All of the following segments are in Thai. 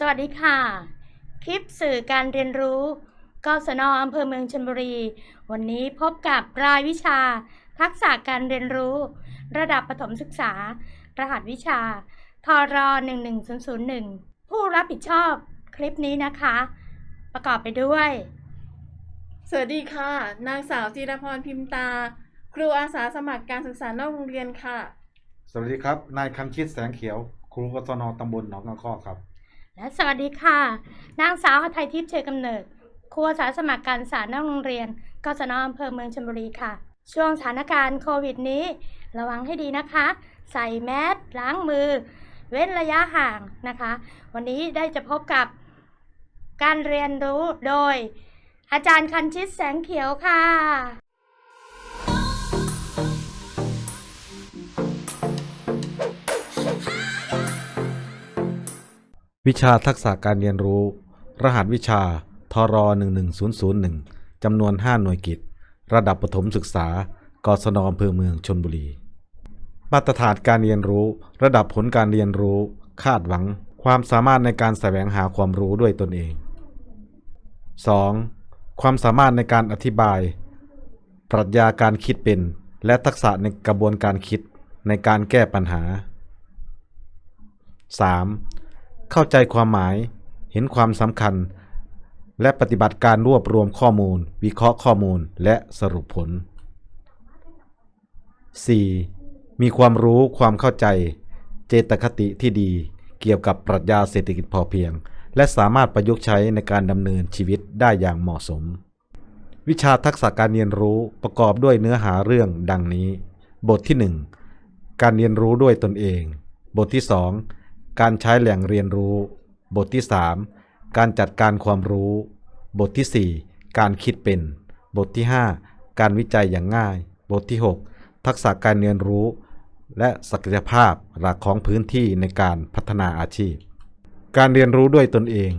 สวัสดีค่ะ คลิปสื่อการเรียนรู้กศนอำเภอเมืองชลบุรี วันนี้พบกับรายวิชา ทักษะการเรียนรู้ ระดับประถมศึกษา รหัสวิชาทร11001 ผู้รับผิดชอบคลิปนี้นะคะ ประกอบไปด้วย สวัสดีค่ะ นางสาวจีรพรพิมพ์ตา ครูอาสาสมัครการศึกษานอกโรงเรียนค่ะ สวัสดีครับ นายคันชิตแสงเขียว ครูกศนตำบลหนองกระข้อครับ และสวัสดีค่ะ นางสาวหทัยทิพย์เชยกำเนิด ครูอาสาสมัครการศึกษานอกโรงเรียนกศนอำเภอเมืองชลบุรีค่ะ ช่วงสถานการณ์โควิดนี้ ระวังให้ดีนะคะ ใส่แมสล้างมือ เว้นระยะห่างนะคะ วันนี้ได้จะพบกับการเรียนรู้โดย อาจารย์คันชิตแสงเขียวค่ะ วิชาทักษะการเรียนรู้ รหัสวิชาทร11001 จำนวน 5 หน่วยกิจ ระดับประถมศึกษากศนอำเภอเมืองชนบุรี มาตรฐานการเรียนรู้ ระดับผลการเรียนรู้ คาดหวัง ความสามารถในการแสวงหาความรู้ด้วยตนเอง 2. ความสามารถในการอธิบาย ปรัชญาการคิดเป็น และทักษะในกระบวนการคิดในการแก้ปัญหา 3. เข้าใจความหมาย เห็นความสำคัญ และปฏิบัติการรวบรวมข้อมูล วิเคราะห์ข้อมูลและสรุปผล 4. มีความรู้ความเข้าใจ เจตคติที่ดี เกี่ยวกับปรัชญาเศรษฐกิจพอเพียง และสามารถประยุกต์ใช้ในการดำเนินชีวิตได้อย่างเหมาะสม วิชาทักษะการเรียนรู้ประกอบด้วยเนื้อหาเรื่องดังนี้ บทที่ 1 การเรียนรู้ด้วยตนเอง บทที่ 2 การใช้แหล่งเรียนรู้ บทที่ 3 การจัดการความรู้ บทที่ 4 การคิดเป็น บทที่ 5 การวิจัยอย่างง่าย บทที่ 6 ทักษะการเรียนรู้ และศักยภาพหลักของพื้นที่ในการพัฒนาอาชีพ การเรียนรู้ด้วยตนเอง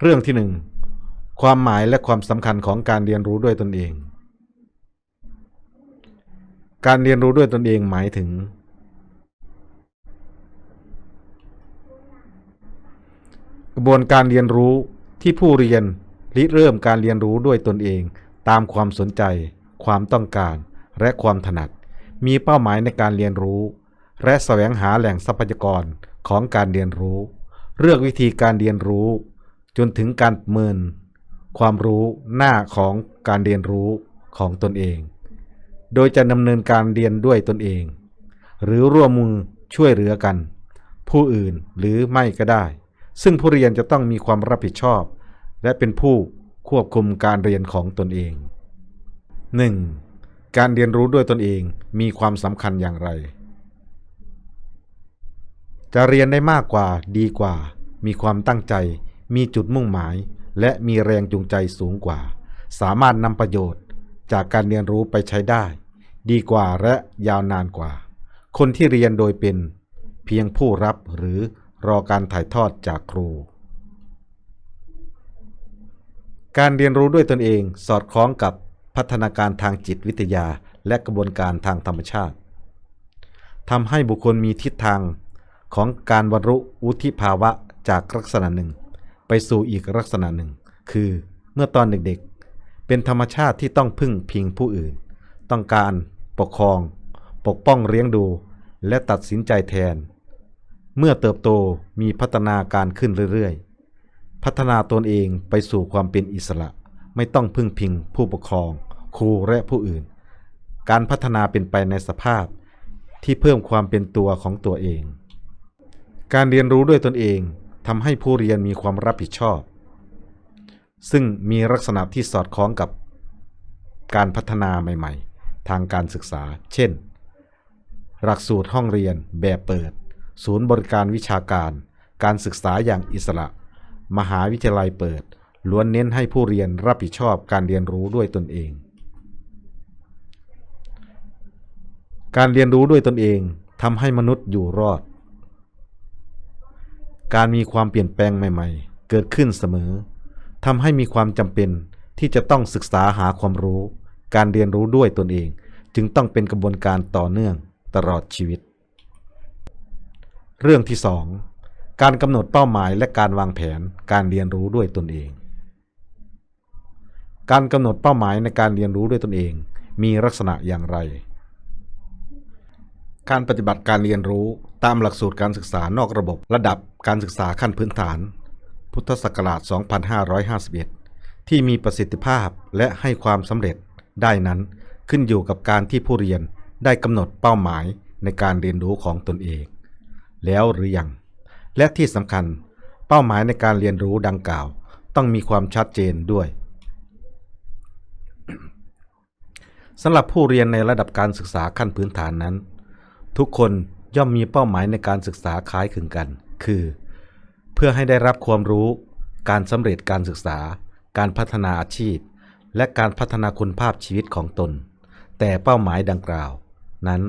เรื่องที่ 1 ความหมายและความสำคัญของการเรียนรู้ด้วยตนเอง การเรียนรู้ด้วยตนเองหมายถึง กระบวนการเรียนรู้ที่ผู้เรียนริเริ่มการเรียนรู้ด้วยตนเอง ตามความสนใจ ความต้องการ และความถนัด มีเป้าหมายในการเรียนรู้ และแสวงหาแหล่งทรัพยากรของการเรียนรู้ เลือกวิธีการเรียนรู้ จนถึงการประเมิน ความรู้หน้าของการเรียนรู้ของตนเอง โดยจะดำเนินการเรียนด้วยตนเอง หรือร่วมมือช่วยเหลือกัน ผู้อื่นหรือไม่ก็ได้ ซึ่งผู้เรียนจะต้องมีความรับผิดชอบ และเป็นผู้ควบคุมการเรียนของตนเอง 1. การเรียนรู้ด้วยตนเองมีความสำคัญอย่างไร จะเรียนได้มากกว่าดีกว่า มีความตั้งใจ มีจุดมุ่งหมาย และมีแรงจูงใจสูงกว่า สามารถนำประโยชน์จากการเรียนรู้ไปใช้ได้ ดีกว่าและยาวนานกว่า คนที่เรียนโดยเป็น เพียงผู้รับหรือ รอการถ่ายทอดจากครู การเรียนรู้ด้วยตนเองสอดคล้องกับพัฒนาการทางจิตวิทยาและกระบวนการทางธรรมชาติทำให้บุคคลมีทิศทางของการบรรลุวุฒิภาวะจากลักษณะหนึ่ง ไปสู่อีกลักษณะหนึ่ง คือเมื่อตอนเด็กๆ เป็นธรรมชาติที่ต้องพึ่งพิงผู้อื่น ต้องการปกครอง ปกป้องเลี้ยงดู และตัดสินใจแทน เมื่อเติบโตมีพัฒนาการขึ้นเรื่อยๆ พัฒนาตนเองไปสู่ความเป็นอิสระ ไม่ต้องพึ่งพิงผู้ปกครอง ครูและผู้อื่น การพัฒนาเป็นไปในสภาพที่เพิ่มความเป็นตัวของตัวเอง การเรียนรู้ด้วยตนเองทำให้ผู้เรียนมีความรับผิดชอบ ซึ่งมีลักษณะที่สอดคล้องกับการพัฒนาใหม่ ๆ ทางการศึกษา เช่น หลักสูตรห้องเรียนแบบเปิด ศูนย์บริการวิชาการ การศึกษาอย่างอิสระ มหาวิทยาลัยเปิด ล้วนเน้นให้ผู้เรียนรับผิดชอบการเรียนรู้ด้วยตนเอง การเรียนรู้ด้วยตนเองทำให้มนุษย์อยู่รอด การมีความเปลี่ยนแปลงใหม่ ๆ เกิดขึ้นเสมอทำให้มีความจำเป็นที่จะต้องศึกษาหาความรู้ การเรียนรู้ด้วยตนเอง จึงต้องเป็นกระบวนการต่อเนื่องตลอดชีวิต เรื่องที่สองการกำหนดเป้าหมายและการวางแผนการเรียนรู้ด้วยตนเอง การกำหนดเป้าหมายในการเรียนรู้ด้วยตนเอง มีลักษณะอย่างไร การปฏิบัติการเรียนรู้ตามหลักสูตรการศึกษานอกระบบระดับการศึกษาขั้นพื้นฐาน พุทธศักราช 2551 ที่มีประสิทธิภาพและให้ความสำเร็จได้นั้นขึ้นอยู่กับการที่ผู้เรียนได้กำหนดเป้าหมายในการเรียนรู้ของตนเอง แล้วหรือยัง และที่สำคัญ เป้าหมายในการเรียนรู้ดังกล่าว ต้องมีความชัดเจนด้วยสำหรับผู้เรียนในระดับการศึกษาขั้นพื้นฐานนั้น ทุกคนย่อมมีเป้าหมายในการศึกษาคล้ายคลึงกัน คือ เพื่อให้ได้รับความรู้ การสำเร็จการศึกษา การพัฒนาอาชีพ และการพัฒนาคุณภาพชีวิตของตน แต่เป้าหมายดังกล่าว นั้น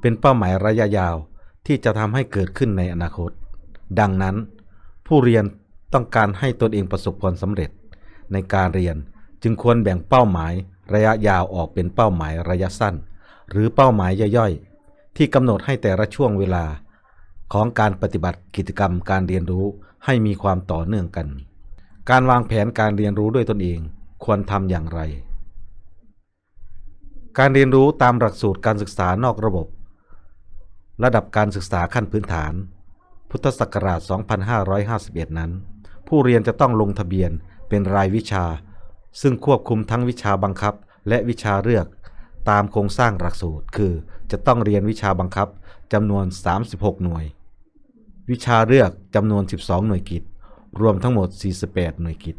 เป็นเป้าหมายระยะยาว ที่จะทำให้เกิดขึ้นในอนาคต ดังนั้น ผู้เรียนต้องการให้ตนเองประสบความสำเร็จ ในการเรียนจึงควรแบ่งเป้าหมายระยะยาวออกเป็นเป้าหมายระยะสั้น หรือเป้าหมายย่อยๆ ที่กำหนดให้แต่ละช่วงเวลา ของการปฏิบัติกิจกรรมการเรียนรู้ให้มีความต่อเนื่องกัน การวางแผนการเรียนรู้ด้วยตนเองควรทำอย่างไร การเรียนรู้ตามหลักสูตรการศึกษานอกระบบ ระดับการศึกษาขั้นพื้นฐาน พุทธศักราช 2551 นั้น ผู้เรียนจะต้องลงทะเบียนเป็นรายวิชา ซึ่งควบคุมทั้งวิชาบังคับ และวิชาเลือกตามโครงสร้างหลักสูตร คือจะต้องเรียนวิชาบังคับจำนวน 36 หน่วย วิชาเลือกจำนวน 12 หน่วยกิจ รวมทั้งหมด 48 หน่วยกิจ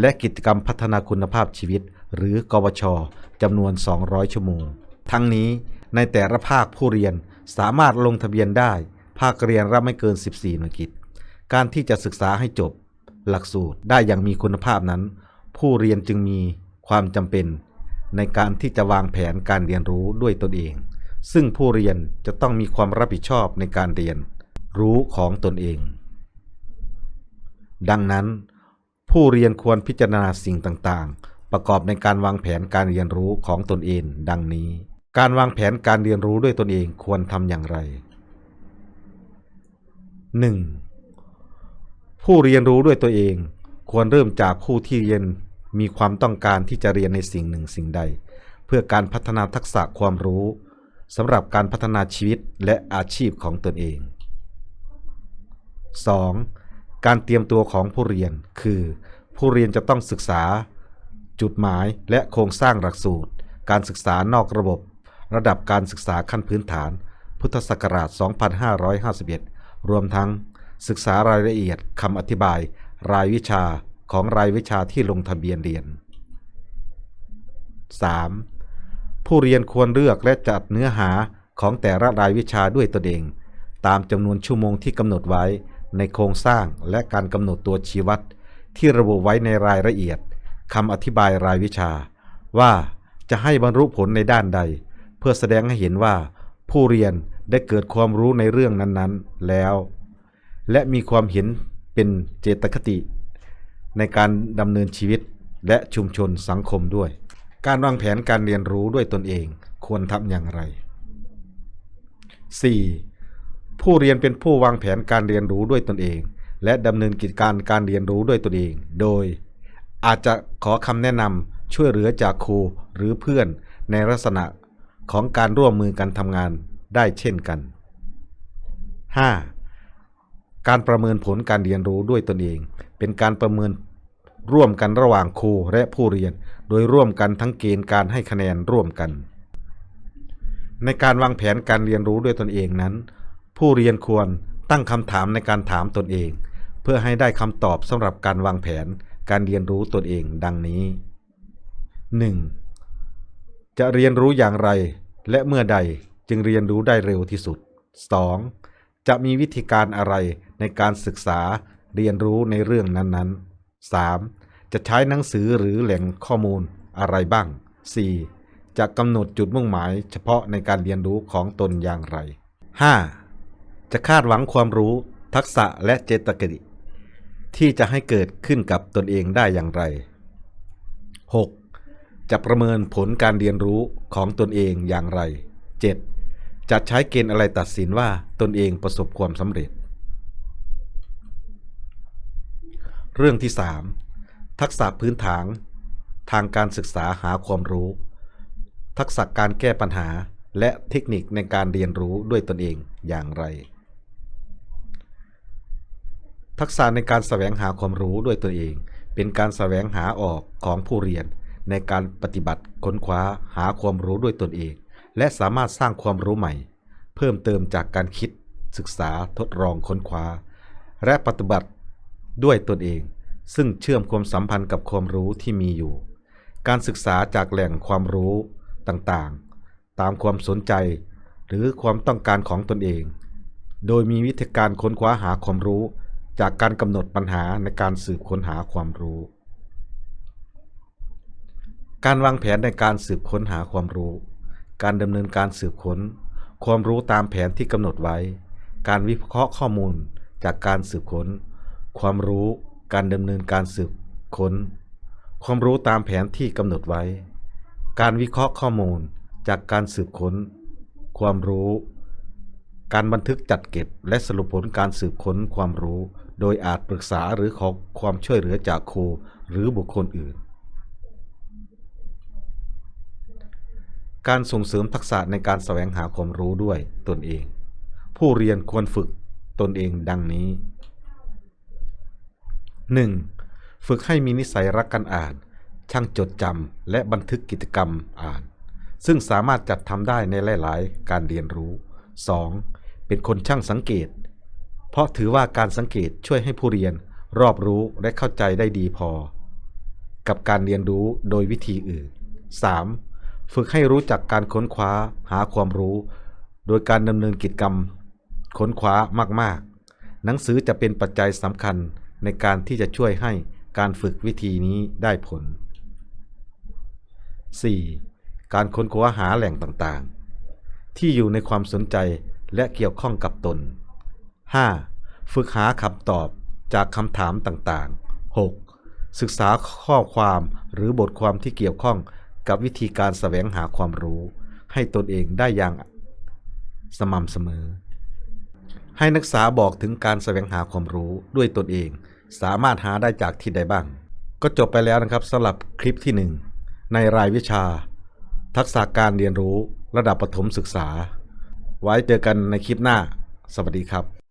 และกิจกรรมพัฒนาคุณภาพชีวิต หรือกวชจำนวน 200 ชั่วโมง ทั้งนี้ในแต่ละภาคผู้เรียน สามารถลงทะเบียนได้ ภาคเรียนรับไม่เกิน 14 หน่วยกิจ การที่จะศึกษาให้จบ หลักสูตรได้อย่างมีคุณภาพนั้น ผู้เรียนจึงมีความจำเป็น ในการที่จะวางแผนการเรียนรู้ด้วยตนเอง ซึ่งผู้เรียนจะต้องมีความรับผิดชอบในการเรียน รู้ของตนเอง ดังนั้น ผู้เรียนควรพิจารณาสิ่งต่างๆ ประกอบในการวางแผนการเรียนรู้ของตนเอง ดังนี้ การวางแผนการเรียนรู้ด้วยตนเองควรทำอย่างไร 1. ผู้เรียนรู้ด้วยตัวเองควรเริ่มจากผู้ที่เรียนมีความต้องการที่จะเรียนในสิ่งหนึ่งสิ่งใด เพื่อการพัฒนาทักษะความรู้สำหรับการพัฒนาชีวิตและอาชีพของตนเอง 2. การเตรียมตัวของผู้เรียนคือ ผู้เรียนจะต้องศึกษา จุดหมายและโครงสร้างหลักสูตร การศึกษานอกระบบ ระดับการศึกษาขั้นพื้นฐาน พุทธศักราช 2551 รวมทั้งศึกษารายละเอียดคำอธิบาย รายวิชาของรายวิชาที่ลงทะเบียนเรียน 3. ผู้เรียนควรเลือกและจัดเนื้อหาของแต่ละรายวิชาด้วยตนเอง ตามจำนวนชั่วโมงที่กำหนดไว้ในโครงสร้างและการกำหนดตัวชี้วัด ที่ระบุไว้ในรายละเอียดคำอธิบายรายวิชา ว่าจะให้บรรลุผลในด้านใด เพื่อแสดงให้เห็นว่า ผู้เรียนได้เกิดความรู้ในเรื่องนั้นๆแล้ว และมีความเห็นเป็นเจตคติ ในการดำเนินชีวิตและชุมชนสังคมด้วย การวางแผนการเรียนรู้ด้วยตนเองควรทำอย่างไร 4. ผู้เรียนเป็นผู้วางแผนการเรียนรู้ด้วยตนเอง และดำเนินกิจการการเรียนรู้ด้วยตนเอง โดย อาจจะขอคำแนะนำช่วยเหลือจากครูหรือเพื่อนในลักษณะ ของการร่วมมือกันทำงานได้เช่นกัน 5. การประเมินผลการเรียนรู้ด้วยตนเอง เป็นการประเมินร่วมกันระหว่างครูและผู้เรียน โดยร่วมกันทั้งเกณฑ์การให้คะแนนร่วมกัน ในการวางแผนการเรียนรู้ด้วยตนเองนั้น ผู้เรียนควรตั้งคำถามในการถามตนเอง เพื่อให้ได้คำตอบสำหรับการวางแผนการเรียนรู้ตนเองดังนี้ 1. จะเรียนรู้อย่างไร และเมื่อใดจึงเรียนรู้ได้เร็วที่สุด 2. จะมีวิธีการอะไรในการศึกษาเรียนรู้ในเรื่องนั้นๆ 3. จะใช้หนังสือหรือแหล่งข้อมูลอะไรบ้าง 4. จะกำหนดจุดมุ่งหมายเฉพาะในการเรียนรู้ของตนอย่างไร 5. จะคาดหวังความรู้ ทักษะและเจตคติที่จะให้เกิดขึ้นกับตนเองได้อย่างไร 6. จะประเมินผลการเรียนรู้ของตนเองอย่างไร 7. จะใช้เกณฑ์อะไรตัดสินว่าตนเองประสบความสำเร็จ เรื่องที่ 3 ทักษะพื้นฐานทางการศึกษาหาความรู้ ทักษะการแก้ปัญหาและเทคนิคในการเรียนรู้ด้วยตนเองอย่างไร ทักษะในการแสวงหาความรู้ด้วยตนเอง เป็นการแสวงหาออกของผู้เรียน ในการปฏิบัติค้นคว้าหาความรู้ด้วยตนเอง และสามารถสร้างความรู้ใหม่ เพิ่มเติมจากการคิดศึกษาทดลองค้นคว้า และปฏิบัติด้วยตนเอง ซึ่งเชื่อมความสัมพันธ์กับความรู้ที่มีอยู่ การศึกษาจากแหล่งความรู้ต่างๆ ตามความสนใจ หรือความต้องการของตนเอง โดยมีวิธีการค้นคว้าหาความรู้ จากการกำหนดปัญหาในการสืบค้นหาความรู้ การวางแผนในการสืบค้นหาความรู้ การดำเนินการสืบค้น ความรู้ตามแผนที่กำหนดไว้ การวิเคราะห์ข้อมูลจากการสืบค้น ความรู้การดำเนินการสืบค้น ความรู้ตามแผนที่กำหนดไว้ การวิเคราะห์ข้อมูลจากการสืบค้น ความรู้ การบันทึกจัดเก็บ และสรุปผลการสืบค้นความรู้ โดยอาจปรึกษาหรือขอความช่วยเหลือจากครูหรือบุคคลอื่น การส่งเสริมทักษะในการแสวงหาความรู้ด้วยตนเอง ผู้เรียนควรฝึกตนเองดังนี้ 1. ฝึกให้มีนิสัยรักการอ่าน ช่างจดจำและบันทึกกิจกรรมอ่าน ซึ่งสามารถจัดทำได้ในหลาย ๆ การเรียนรู้ 2. เป็นคนช่างสังเกต เพราะถือว่าการสังเกตช่วยให้ผู้เรียนรอบรู้และเข้าใจได้ดีพอ กับการเรียนรู้โดยวิธีอื่น 3. ฝึกให้รู้จักการค้นคว้าหาความรู้ โดยการดำเนินกิจกรรม ค้นคว้ามากๆ หนังสือจะเป็นปัจจัยสำคัญในการที่จะช่วยให้การฝึกวิธีนี้ได้ผล 4. การค้นคว้าหาแหล่งต่างๆ ที่อยู่ในความสนใจและเกี่ยวข้องกับตน 5. ฝึกหาคำตอบจากคำถามต่างๆ 6. ศึกษาข้อความหรือบทความที่เกี่ยวข้อง กับวิธีการแสวงหาความรู้ ให้ตนเองได้อย่างสม่ำเสมอ ให้นักศึกษาบอกถึงการแสวงหาความรู้ด้วยตนเอง สามารถหาได้จากที่ใดบ้าง ก็จบไปแล้วนะครับสำหรับคลิปที่ 1 ในรายวิชา ทักษะการเรียนรู้ระดับประถมศึกษา ไว้เจอกันในคลิปหน้า สวัสดีครับ